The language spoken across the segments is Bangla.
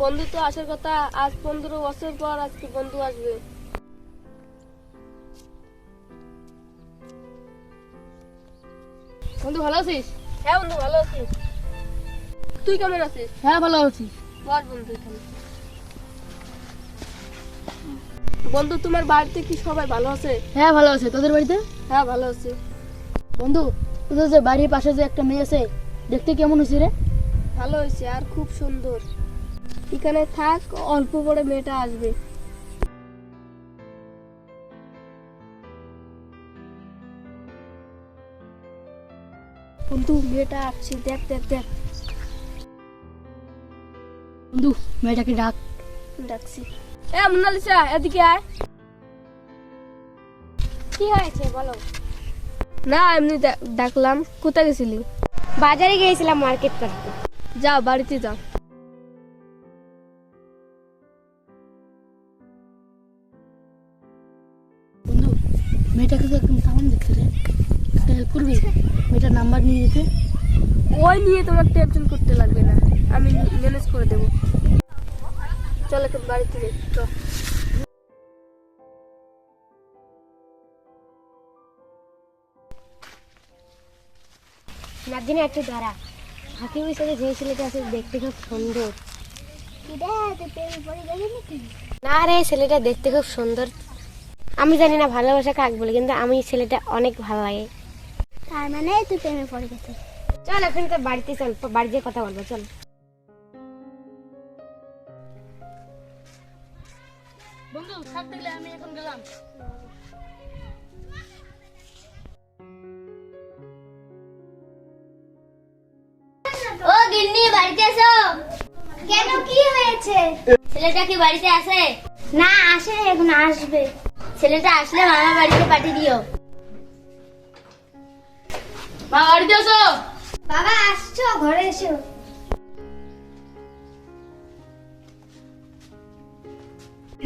বন্ধু তো আসার কথা আজ পনেরো বছর পর আজকে বন্ধু আসবে। বন্ধু ভালো আছিস? হ্যাঁ বন্ধু ভালো আছিস তুই কেমন আছিস? হ্যাঁ ভালো আছি। বল বন্ধু এখানে। বন্ধু তোমার বাড়িতে কি সবাই ভালো আছে? হ্যাঁ ভালো আছে। তোদের বাড়িতে? হ্যাঁ ভালো আছে। বন্ধু তোদের যে বাড়ির পাশে যে একটা মেয়ে আছে দেখতে কেমন হয়েছে রে? ভালো হয়েছে আর খুব সুন্দর। এখানে থাক অল্প পরে মেয়েটা আসবে। বন্ধু মেয়েটা আসছে। দেখ দেখ দেখ। বন্ধু মেয়েটাকে ডাক। ডাকছি। এ মোনালিসা এদিকে আয়। কি হয়েছে বলো? না এমনি ডাকলাম কোথায় গেছিলি? বাজারে গিয়েছিলাম মার্কেট করতে। যাও বাড়িতে যাও একটা হেল্প করবি? মেয়েটার নাম্বার নিয়ে যেতে। ওই নিয়ে তোমার টেনশন করতে লাগবে না। আমি ম্যানেজ করে দেবো। চল এখন বাড়িতে চল নাদিনে একটু দাঁড়া। হাকিমের সাথে যে ছেলেটা আছে দেখতে খুব সুন্দর। না রে ছেলেটা দেখতে খুব সুন্দর। আমি জানি না ভালোবাসা কাক বলে কিন্তু আমি ছেলেটা অনেক ভালো লাগে। তার মানে তুই প্রেমে পড়ে গেছিস। চল এখন তো বাড়িতে চল বাড়ি যেয়ে কথা বলব চল। বন্ধু থাক তাহলে আমি এখন গেলাম। ও গিন্নি বাড়িতে এসো। কেন কি হয়েছে? ছেলেটা কি বাড়িতে আছে না আসে এখন আসবে। ছেলেটা আসলে মামা বাড়িতে পাঠিয়ে দিও। মা বাড়িতে আসো বাবা আসছো ঘরে এসো।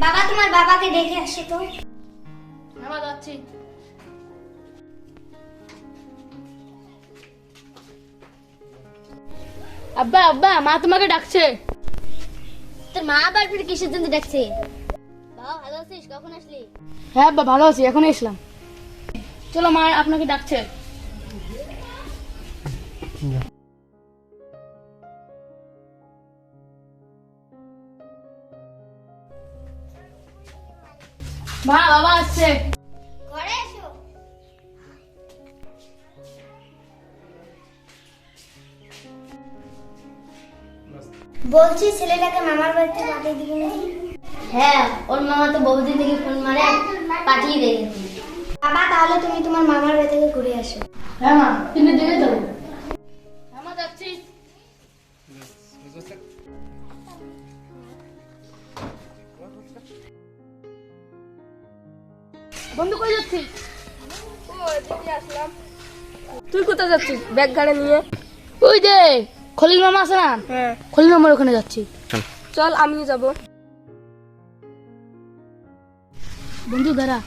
বাবা তোমার বাবাকে দেখে আসো তো। যাচ্ছি। আব্বা আব্বা মা তোমাকে ডাকছে। তোর মা আবার ফিরে কিসের জন্য ডাকছে? আছিস? কখন আসলি? হ্যাঁ আব্বা ভালো আছি এখন এসলাম চলো মা আপনাকে ডাকছে। মা বাবা আসছে। ঘরে এসো। বলছি ছেলেটাকে মামার বাড়িতে পাঠিয়ে দিবি নাকি? হ্যাঁ ওর মামা তো বহুদিন থেকে ফোন মারে পাঠিয়ে বাবা তাহলে তুমি তোমার মামার বাড়ি থেকে ঘুরে আসো। হ্যাঁ মা কিন্তু দেখে যাব হ্যাঁ মা যাচ্ছি বন্ধু কই যাচ্ছিস? তুই কোথায় যাচ্ছিস? ব্যাগ গাড়ি নিয়ে। ওই যে খলিল মামা আছে না? হ্যাঁ। খলিল মামার ওখানে যাচ্ছি। চল আমিও যাব। বন্ধু দাঁড়া।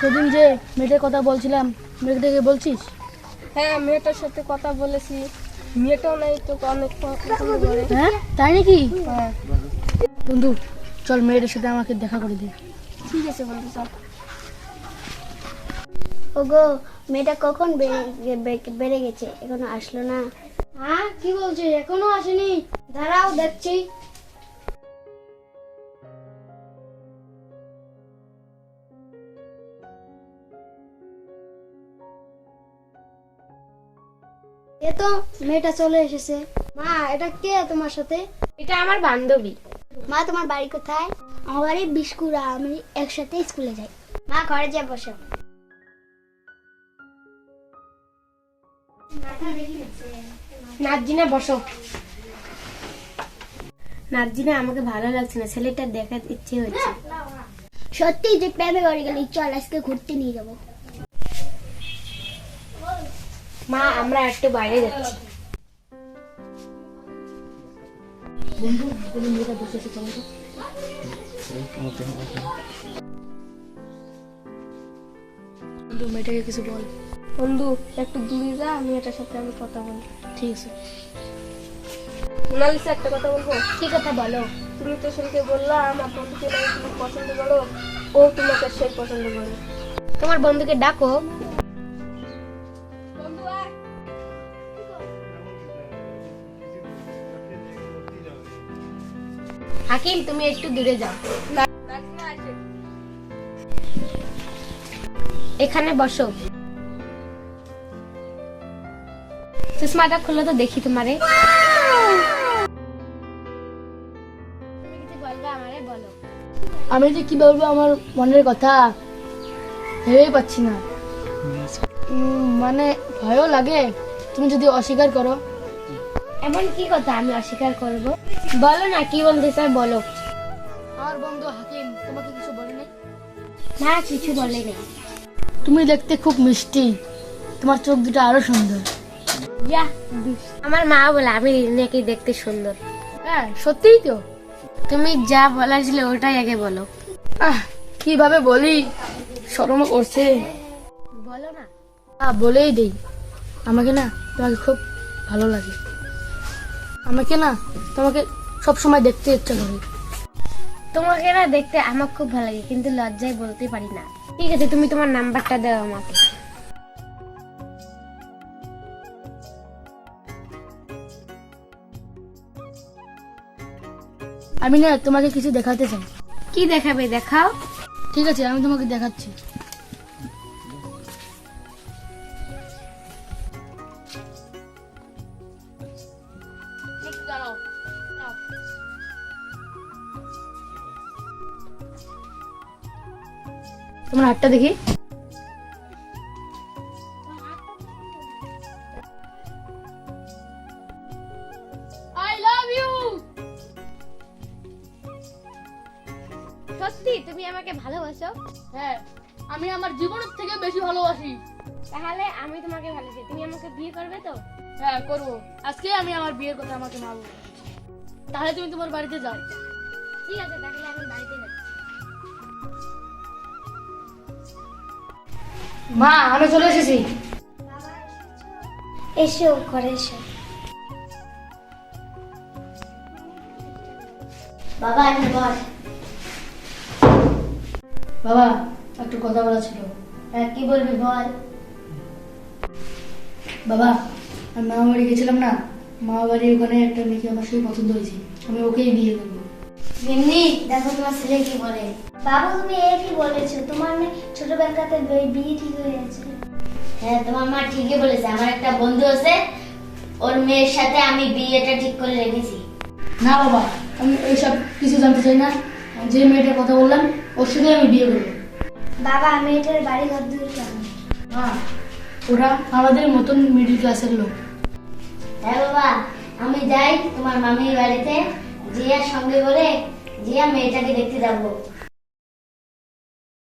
সেদিন যে মেয়েটার কথা বলছিলাম মেয়েটাকে বলছিস? হ্যাঁ মেয়েটার সাথে কথা বলেছি। মেয়েটাও নাই তো অনেক হ্যাঁ? তাই নাকি? হ্যাঁ। বন্ধু চল মেয়েটার সাথে আমাকে দেখা করে দে। ঠিক আছে বন্ধু চল। ওগো মেয়েটা কখন বেড়ে- বেড়ে গেছে? এখনও আসলো না? হ্যাঁ কি বলছিস? এখনও আসেনি। দাঁড়াও দেখছি। এ তো মেয়েটা চলে এসেছে। মা এটা কে তোমার সাথে? এটা আমার বান্ধবী। মা তোমার বাড়ি কোথায়? আমার বাড়ি বিস্কুড়া আমি একসাথে স্কুলে যাই। মা ঘরে যা বসো। নার্জিনা বসো। নার্জিনা আমাকে ভালো লাগছে না ছেলেটা দেখার ইচ্ছে হচ্ছে। সত্যি যে প্রেমে বাড়ি গেলি চল আজকে ঘুরতে নিয়ে যাব। মা আমরা একটু বাইরে যাচ্ছি। বন্ধু বলে মেয়েটা বসে আছে চলো বন্ধু মেয়েটাকে কিছু বল। বন্ধু একটু দূরে যা মেয়েটার সাথে আমি কথা বলি ঠিক আছে। মোনালিসা একটা কথা বলব? কি কথা বলো? তুমি তো সেদিকে বললা আমার বন্ধুকে তুমি পছন্দ করো। ও তোমাকে সেই পছন্দ করে। তোমার বন্ধুকে ডাকো। হাকিম তুমি একটু দূরে যাও। এখানে বসো। চশমাটা খুলে তো দেখি তোমারে। তুমি কিছু বলবে আমারে বলো। আমি যে কি বলব আমার মনের কথা ভেবেই পাচ্ছি না। উম, মানে ভয়ও লাগে। তুমি যদি অস্বীকার করো। এমন কি কথা আমি অস্বীকার করব? বলো না কি বলতে চাই বলো। আমার বন্ধু হাকিম তোমাকে কিছু বলেনি না কিছু বলেনি তুমি দেখতে খুব মিষ্টি। তোমার চোখ দুটো আরও সুন্দর। ইয়া আমার মা বলে আমি নাকি দেখতে সুন্দর। হ্যাঁ সত্যিই তো। তুমি যা বলার ছিল ওটাই আগে বলো। আহ কীভাবে বলি? শরম করছে। বলো না। বলেই দেই। আমাকে না তোমাকে খুব ভালো লাগে। আমাকে না তোমাকে সব সময় দেখতে ইচ্ছা করে। তোমাকে না দেখতে আমার খুব ভালো লাগে কিন্তু লজ্জায় বলতে পারি না। ঠিক আছে তুমি তোমার নাম্বারটা দাও আমাকে। আমি না তোমাকে কিছু দেখাতে চাই। কি দেখাবে দেখাও। ঠিক আছে আমি তোমাকে দেখাচ্ছি। তোমার হাতটা দেখি। আই লাভ ইউ সত্যি তুমি আমাকে ভালোবাসো? হ্যাঁ আমি আমার জীবনের থেকে বেশি ভালোবাসি। তাহলে আমি তোমাকে ভালোবাসি। তুমি আমাকে বিয়ে করবে তো? হ্যাঁ করব। আজকে আমি আমার বিয়ের কথা আমাকে মা তাহলে তুমি তোমার বাড়িতে যাও। ঠিক আছে তাহলে আমি বাড়িতে মা আমি চলে এসেছি। এসো ঘরে এসো। বাবা আমি বল। বাবা একটু কথা বলা ছিল। হ্যাঁ কি বলবি বল। বাবা আমি মামা বাড়ি গেছিলাম না? মামা বাড়ি ওখানে একটা মেয়েকে আমার সাথে পছন্দ হয়েছে। আমি ওকেই বিয়ে করব। এমনি দেখো তোমার ছেলে কি বলে। বাবু তুমি এই কি বলেছ তোমার মেয়ে ছোটবেলাতে বিয়ে ঠিক হয়ে গেছে হ্যাঁ তোমার মা ঠিকই বলেছে। আমার একটা বন্ধু আছে ওর মেয়ের সাথে আমি বিয়েটা ঠিক করে রেখেছি। না বাবা আমি ওইসব কিছু জানতে চাই না। যে মেয়েটার কথা বললাম ওর সাথে আমি বিয়ে করব। বাবা আমি এটার বাড়ি ঘর দূর হ্যাঁ ওরা আমাদের মতন মিডিল ক্লাসের লোক। হ্যাঁ বাবা আমি যাই তোমার মামির বাড়িতে জিয়ার সঙ্গে বলে জিয়া মেয়েটাকে দেখতে যাব।